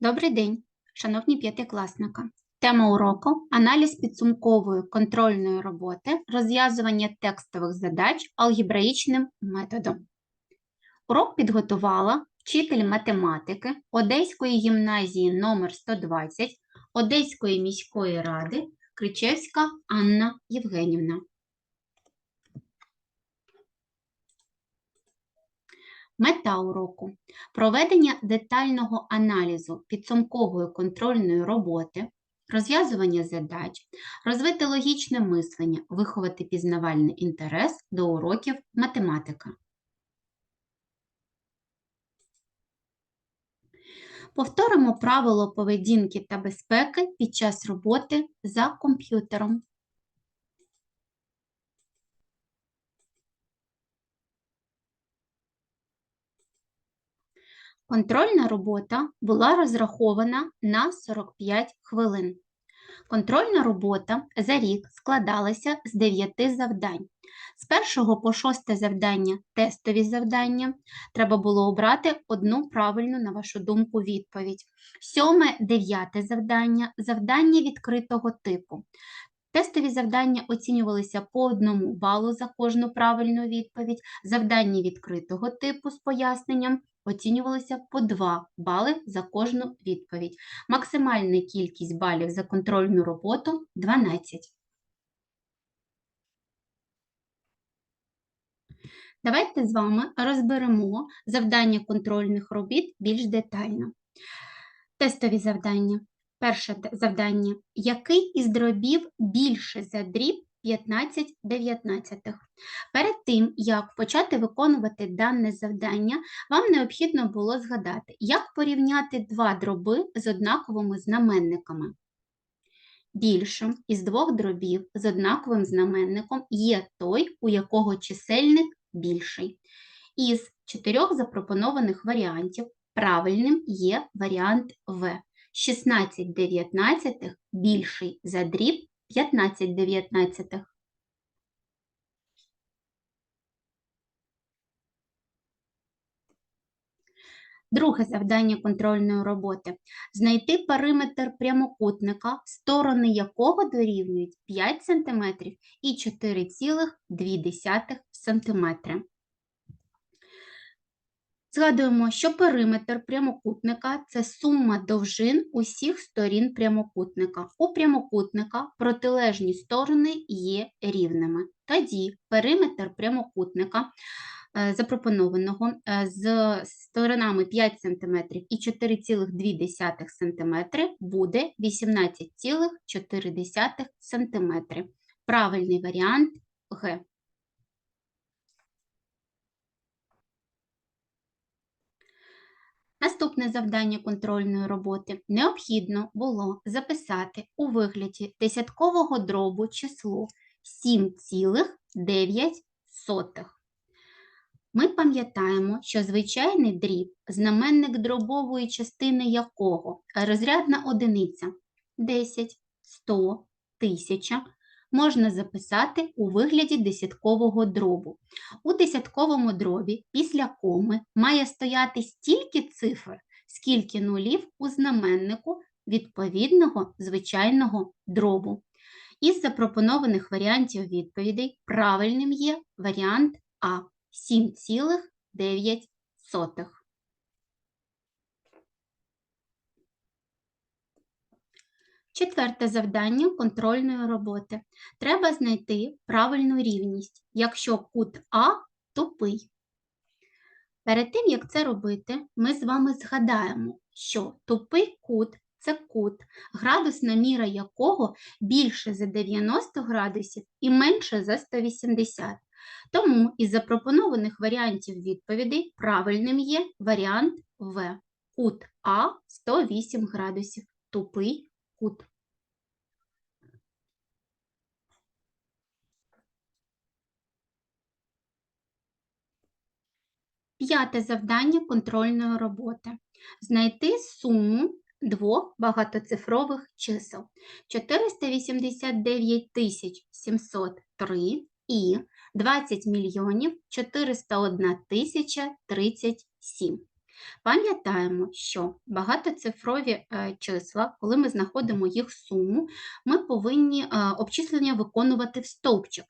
Добрий день, шановні п'ятикласники. Тема уроку аналіз підсумкової контрольної роботи, розв'язування текстових задач алгебраїчним методом. Урок підготувала вчитель математики Одеської гімназії номер 120 Одеської міської ради Кричевська Анна Євгенівна. Мета уроку проведення детального аналізу підсумкової контрольної роботи, розв'язування задач, розвити логічне мислення, виховати пізнавальний інтерес до уроків математика. Повторимо правило поведінки та безпеки під час роботи за комп'ютером. Контрольна робота була розрахована на 45 хвилин. Контрольна робота за рік складалася з 9 завдань. З 1 по 6 завдання тестові завдання. Треба було обрати одну правильну, на вашу думку, відповідь. Сьоме, дев'яте завдання завдання відкритого типу. Тестові завдання оцінювалися по одному балу за кожну правильну відповідь. Завдання відкритого типу з поясненням оцінювалися по 2 бали за кожну відповідь. Максимальна кількість балів за контрольну роботу 12. Давайте з вами розберемо завдання контрольних робіт більш детально. Тестові завдання. Перше завдання. Який із дробів більше за дріб 15 дев'ятнадцятих? Перед тим, як почати виконувати дане завдання, вам необхідно було згадати, як порівняти два дроби з однаковими знаменниками. Більшим із двох дробів з однаковим знаменником є той, у якого чисельник більший. Із чотирьох запропонованих варіантів правильним є варіант В. 16 дев'ятнадцятих більший за дріб 15 дев'ятнадцятих. Друге завдання контрольної роботи знайти периметр прямокутника, сторони якого дорівнюють 5 см і 4,2 см. Згадуємо, що периметр прямокутника це сума довжин усіх сторін прямокутника. У прямокутника протилежні сторони є рівними. Тоді периметр прямокутника е, запропонованого е, з сторонами 5 см і 4,2 см буде 18,4 см. Правильний варіант Г. Наступне завдання контрольної роботи необхідно було записати у вигляді десяткового дробу число 7,9. Ми пам'ятаємо, що звичайний дріб, знаменник дробової частини якого розрядна одиниця 10, 100, 1000 можна записати у вигляді десяткового дробу. У десятковому дробі після коми має стояти стільки цифр, скільки нулів у знаменнику відповідного звичайного дробу. Із запропонованих варіантів відповідей правильним є варіант А 7,9. Четверте завдання контрольної роботи. Треба знайти правильну рівність, якщо кут А тупий. Перед тим, як це робити, ми з вами згадаємо, що тупий кут це кут, градусна міра якого більше за 90 градусів і менше за 180. Тому із запропонованих варіантів відповідей правильним є варіант В. Кут А 108 градусів. Тупий кут. П'яте завдання контрольної роботи. Знайти суму двох багатоцифрових чисел 489 тисяч 703 і 20 мільйонів 401 тисяча 37. Пам'ятаємо, що багатоцифрові е, числа, коли ми знаходимо їх суму, ми повинні е, обчислення виконувати в стовпчик,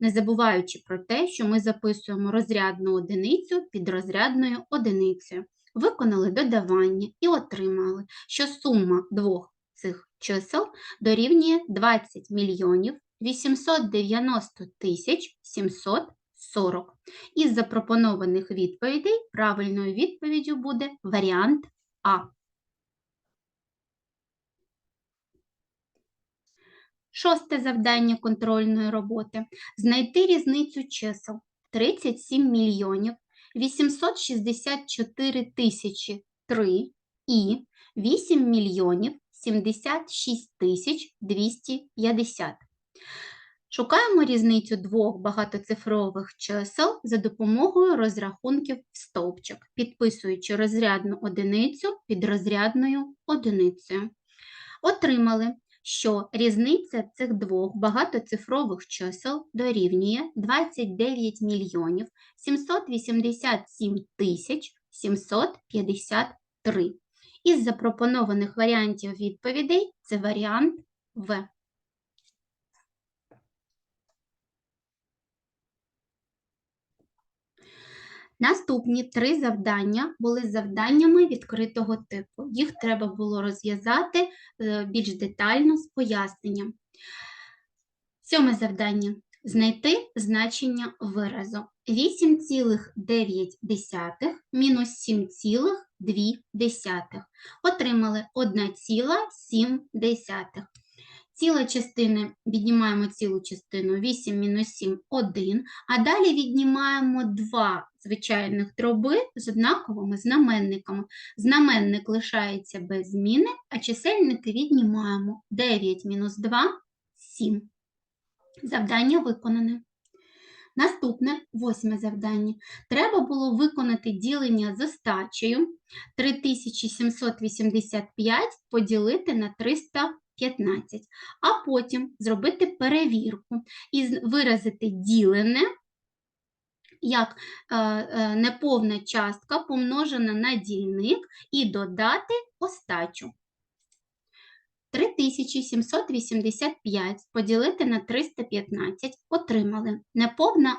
не забуваючи про те, що ми записуємо розрядну одиницю під розрядною одиницею. Виконали додавання і отримали, що сума двох цих чисел дорівнює 20 мільйонів 890 тисяч 740. Із запропонованих відповідей правильною відповіддю буде варіант А. Шосте завдання контрольної роботи. Знайти різницю чисел 37 мільйонів 864 тисячі 3 і 8 мільйонів 76 тисяч 250. Шукаємо різницю двох багатоцифрових чисел за допомогою розрахунків в стовпчик, підписуючи розрядну одиницю під розрядною одиницею. Отримали, що різниця цих двох багатоцифрових чисел дорівнює 29 мільйонів 787 тисяч 753. Із запропонованих варіантів відповідей це варіант В. Наступні три завдання були завданнями відкритого типу. Їх треба було розв'язати е, більш детально з поясненням. Сьоме завдання знайти значення виразу. 8,9 мінус 7,2. Отримали 1,7. Ціла частини віднімаємо цілу частину 8 мінус 7 1, а далі віднімаємо два звичайних дроби з однаковими знаменниками. Знаменник лишається без зміни, а чисельники віднімаємо 9 мінус 2 7. Завдання виконане. Наступне восьме завдання. Треба було виконати ділення з остачею 3785 поділити на 315, а потім зробити перевірку і виразити ділене як е, е, неповна частка помножена на дільник і додати остачу. 3785 поділити на 315 отримали неповна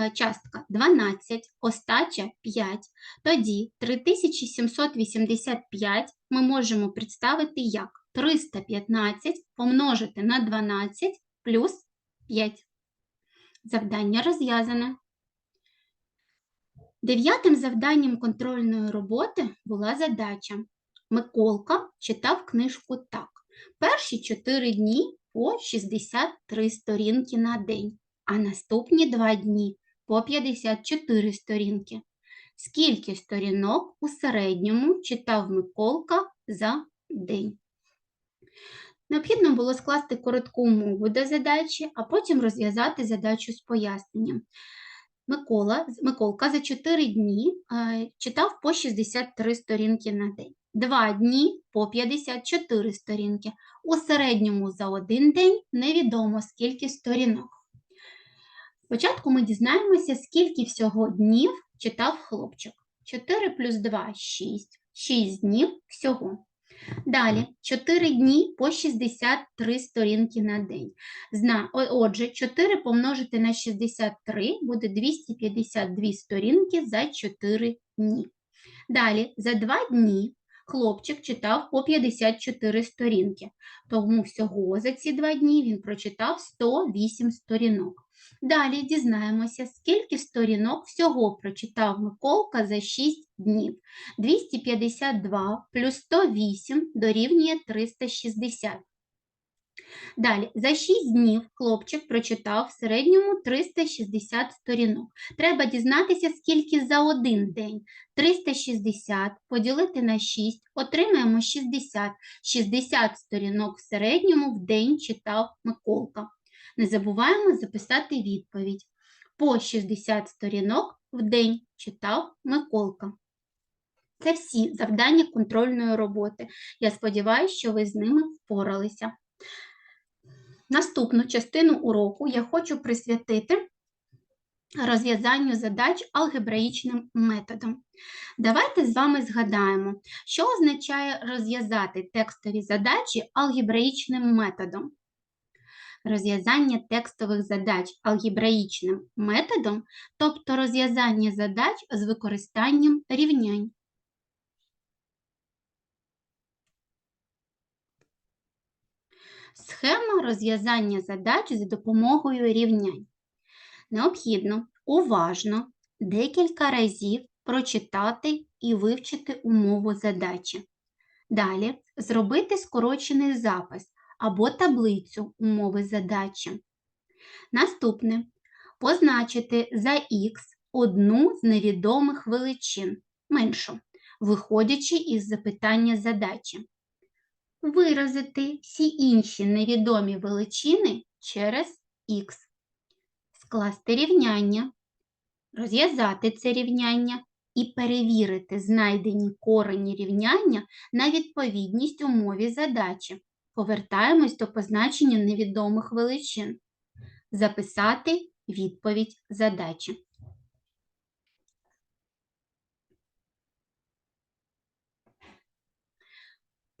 е, частка 12, остача 5. Тоді 3785 ми можемо представити як 315 помножити на 12 плюс 5. Завдання розв'язане. Дев'ятим завданням контрольної роботи була задача. Миколка читав книжку так. Перші 4 дні по 63 сторінки на день, а наступні 2 дні по 54 сторінки. Скільки сторінок у середньому читав Миколка за день? Необхідно було скласти коротку умову до задачі, а потім розв'язати задачу з поясненням. Микола, Миколка за 4 дні е, читав по 63 сторінки на день. 2 дні по 54 сторінки. У середньому за один день невідомо скільки сторінок. Спочатку ми дізнаємося, скільки всього днів читав хлопчик. 4 плюс 2 6. 6 днів всього. Далі 4 дні по 63 сторінки на день. Отже, 4 помножити на 63 буде 252 сторінки за 4 дні. Далі, за 2 дні хлопчик читав по 54 сторінки, тому всього за ці 2 дні він прочитав 108 сторінок. Далі дізнаємося, скільки сторінок всього прочитав Миколка за 6 днів. 252 плюс 108 дорівнює 360. Далі, за 6 днів хлопчик прочитав в середньому 360 сторінок. Треба дізнатися, скільки за один день. 360 поділити на 6, отримаємо 60. 60 сторінок в середньому в день читав Миколка. Не забуваємо записати відповідь. По 60 сторінок в день читав Миколка. Це всі завдання контрольної роботи. Я сподіваюся, що ви з ними впоралися. Наступну частину уроку я хочу присвятити розв'язанню задач алгебраїчним методом. Давайте з вами згадаємо, що означає розв'язати текстові задачі алгебраїчним методом. Розв'язання текстових задач алгебраїчним методом, тобто розв'язання задач з використанням рівнянь. Схема розв'язання задач за допомогою рівнянь. Необхідно уважно декілька разів прочитати і вивчити умову задачі. Далі зробити скорочений запис або таблицю умови задачі. Наступне позначити за х одну з невідомих величин меншу, виходячи із запитання задачі. Виразити всі інші невідомі величини через х скласти рівняння, розв'язати це рівняння і перевірити знайдені корені рівняння на відповідність умові задачі. Повертаємось до позначення невідомих величин. Записати відповідь задачі.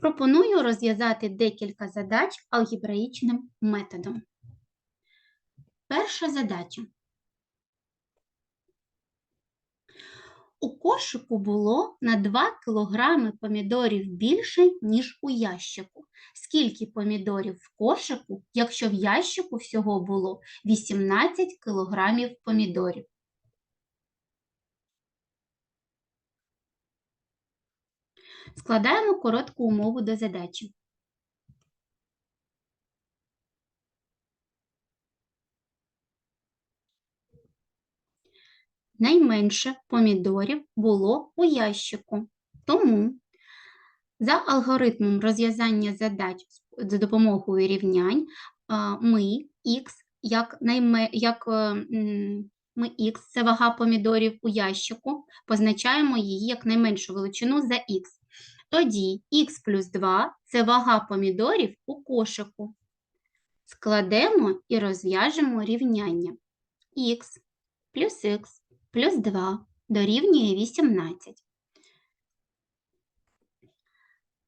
Пропоную розв'язати декілька задач алгебраїчним методом. Перша задача. У кошику було на 2 кг помідорів більше, ніж у ящику. Скільки помідорів в кошику, якщо в ящику всього було 18 кг помідорів? Складаємо коротку умову до задачі. найменше помідорів було у ящику. Тому за алгоритмом розв'язання задач за допомогою рівнянь ми х як найме, як е, ми х, це вага помідорів у ящику, позначаємо її як найменшу величину за х. Тоді х плюс 2 це вага помідорів у кошику. Складемо і розв'яжемо рівняння х плюс х плюс 2 дорівнює 18.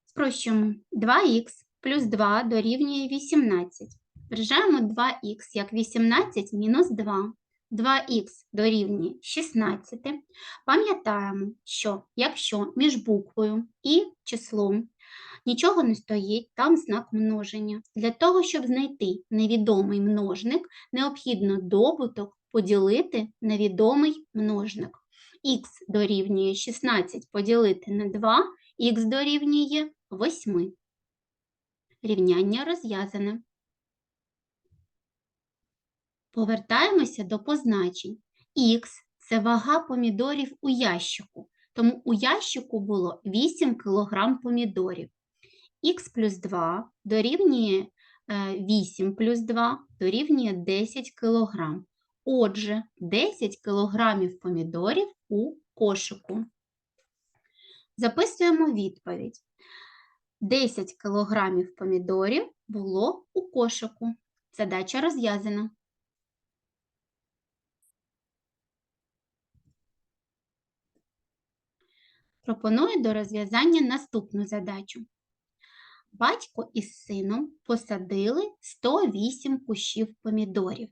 Спрощуємо 2х плюс 2 дорівнює 18. Вражаємо 2х як 18 мінус 2. 2х дорівнює 16. Пам'ятаємо, що якщо між буквою і числом нічого не стоїть, там знак множення. Для того, щоб знайти невідомий множник, необхідно добуток поділити на відомий множник. Х дорівнює 16 поділити на 2, х дорівнює 8. Рівняння розв'язане. Повертаємося до позначень. Х це вага помідорів у ящику, тому у ящику було 8 кг помідорів. Х плюс 2 дорівнює 8 е, плюс 2 дорівнює 10 кг. Отже, 10 кг помідорів у кошику. Записуємо відповідь. 10 кг помідорів було у кошику. Задача розв'язана. Пропоную до розв'язання наступну задачу. Батько із сином посадили 108 кущів помідорів.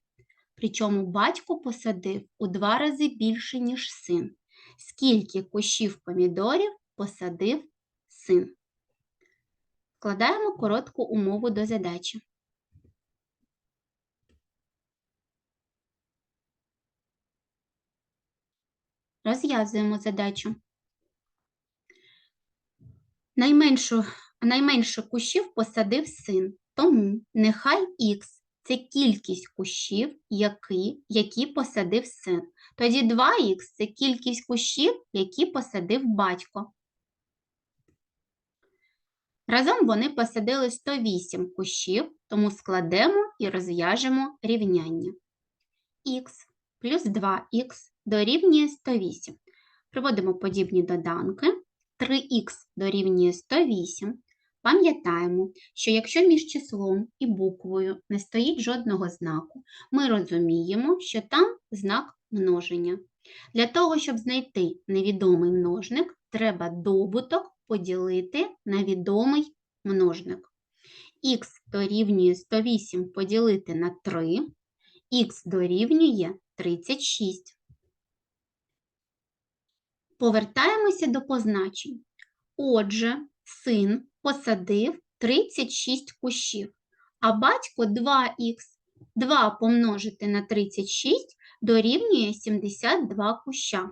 Причому батько посадив у два рази більше, ніж син. Скільки кущів помідорів посадив син? Складаємо коротку умову до задачі. Розв'язуємо задачу. Найменшу, найменше кущів посадив син, тому нехай х це кількість кущів, які які посадив син. Тоді 2х це кількість кущів, які посадив батько. Разом вони посадили 108 кущів, тому складемо і розв'яжемо рівняння. Х плюс 2х дорівнює 108. Приводимо подібні доданки. 3х дорівнює 108, Пам'ятаємо, що якщо між числом і буквою не стоїть жодного знаку, ми розуміємо, що там знак множення. Для того, щоб знайти невідомий множник, треба добуток поділити на відомий множник. Х дорівнює 108 поділити на 3, х дорівнює 36. Повертаємося до позначень. Отже, син посадив 36 кущів, а батько 2х. 2 помножити на 36 дорівнює 72 куща.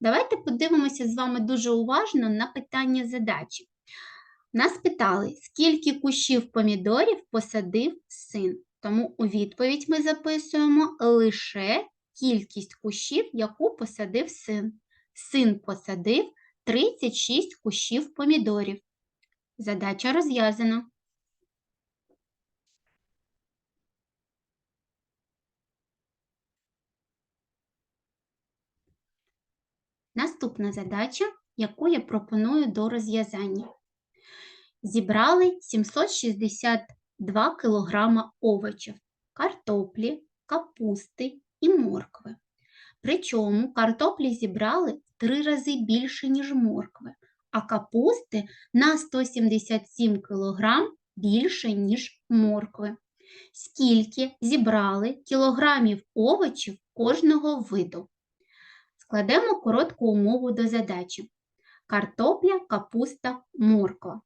Давайте подивимося з вами дуже уважно на питання задачі. Нас питали, скільки кущів помідорів посадив син. Тому у відповідь ми записуємо лише кількість кущів, яку посадив син. Син посадив 36 кущів помідорів. Задача розв'язана. Наступна задача, яку я пропоную до розв'язання. Зібрали 762 кг овочів, картоплі, капусти і моркви. Причому картоплі зібрали три рази більше, ніж моркви, а капусти на 177 кг більше, ніж моркви. Скільки зібрали кілограмів овочів кожного виду? Складемо коротку умову до задачі. Картопля, капуста, морква.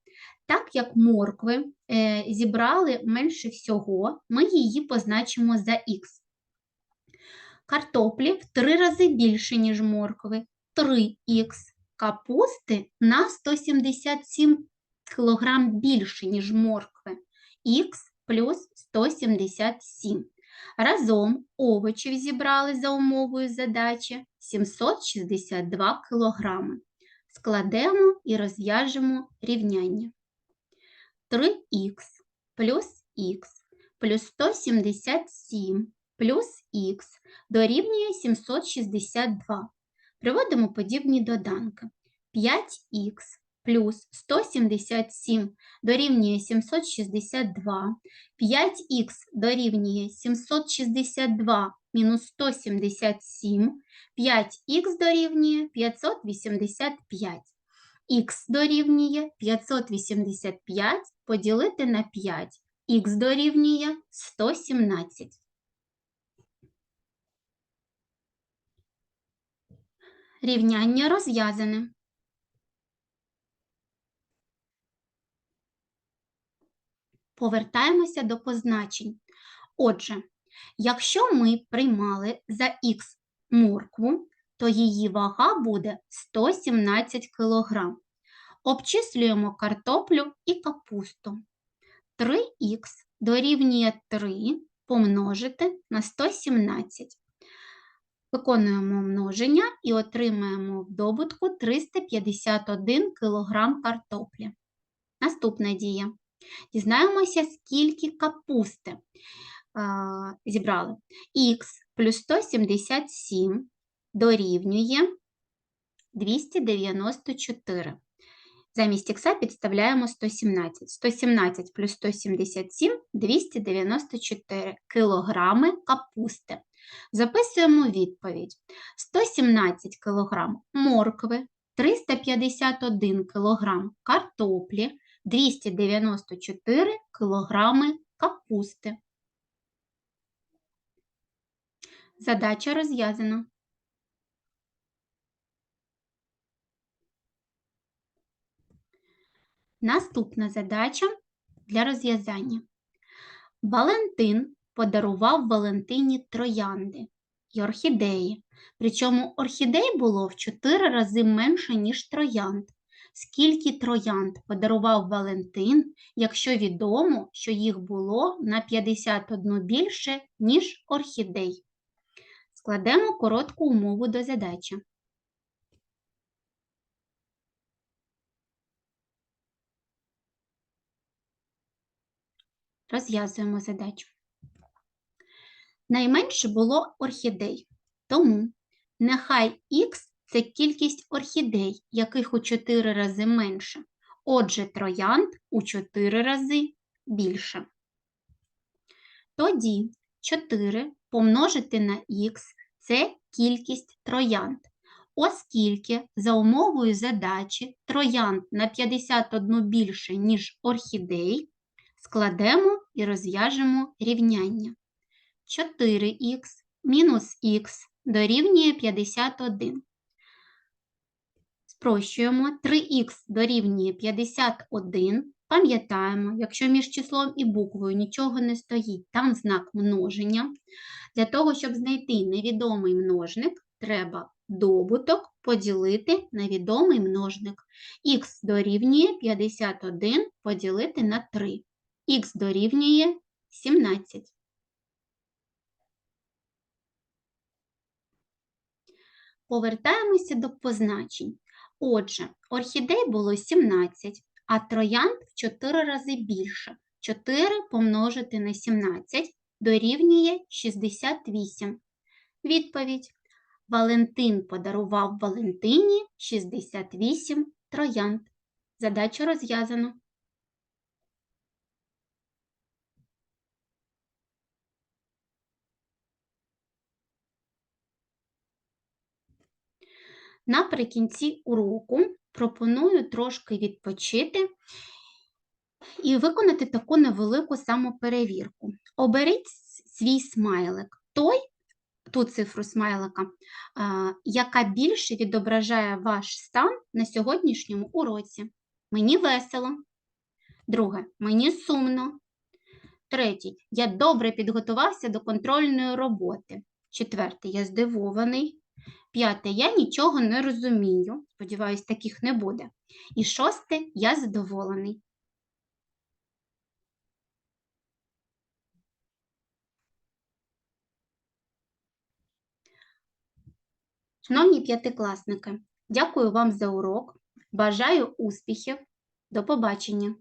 Так як моркви е, зібрали менше всього, ми її позначимо за х. Картоплі в три рази більше, ніж моркви, 3х. Капусти на 177 кг більше, ніж моркви, х плюс 177. Разом овочів зібрали за умовою задачі 762 кг. Складемо і розв'яжемо рівняння. 3х плюс х плюс 177 плюс х дорівнює 762. Приводимо подібні доданки. 5х плюс 177 дорівнює 762, 5х дорівнює 762 мінус 177, 5х дорівнює 585. Х дорівнює 585 поділити на 5, х дорівнює 117. Рівняння розв'язане. Повертаємося до позначень. Отже, якщо ми приймали за х моркву, то її вага буде 117 кг. Обчислюємо картоплю і капусту. 3х дорівнює 3 помножити на 117. Виконуємо множення і отримаємо в добутку 351 кг картоплі. Наступна дія. Дізнаємося, скільки капусти а, зібрали. Х плюс 177 дорівнює 294. Замість х підставляємо 117. 117 плюс 177 294 кілограми капусти. Записуємо відповідь: 117 кг моркви, 351 кг картоплі, 294 кг капусти. Задача розв'язана. Наступна задача для розв'язання. Валентин подарував Валентині троянди і орхідеї. Причому орхідей було в 4 рази менше, ніж троянд. Скільки троянд подарував Валентин, якщо відомо, що їх було на 51 більше, ніж орхідей? Складемо коротку умову до задачі. Розв'язуємо задачу. Найменше було орхідей, тому нехай х це кількість орхідей, яких у 4 рази менше. Отже, троянд у 4 рази більше. Тоді 4 помножити на х це кількість троянд. Оскільки за умовою задачі троянд на 51 більше, ніж орхідей, складемо і розв'яжемо рівняння. 4х мінус х дорівнює 51. Спрощуємо 3х дорівнює 51. Пам'ятаємо, якщо між числом і буквою нічого не стоїть, там знак множення. Для того, щоб знайти невідомий множник, треба добуток поділити на відомий множник. Х дорівнює 51 поділити на 3. Х дорівнює 17. Повертаємося до позначень. Отже, орхідей було 17, а троянд в 4 рази більше. 4 помножити на 17 дорівнює 68. Відповідь. Валентин подарував Валентині 68 троянд. Задача розв'язана. Наприкінці уроку пропоную трошки відпочити і виконати таку невелику самоперевірку. Оберіть свій смайлик, той, ту цифру смайлика, яка більше відображає ваш стан на сьогоднішньому уроці. Mені весело. Друге, мені сумно. Третій, я добре підготувався до контрольної роботи. Четвертий, я здивований. П'яте, я нічого не розумію. Сподіваюсь, таких не буде. І шосте, я задоволений. Шановні п'ятикласники, дякую вам за урок. Бажаю успіхів. До побачення!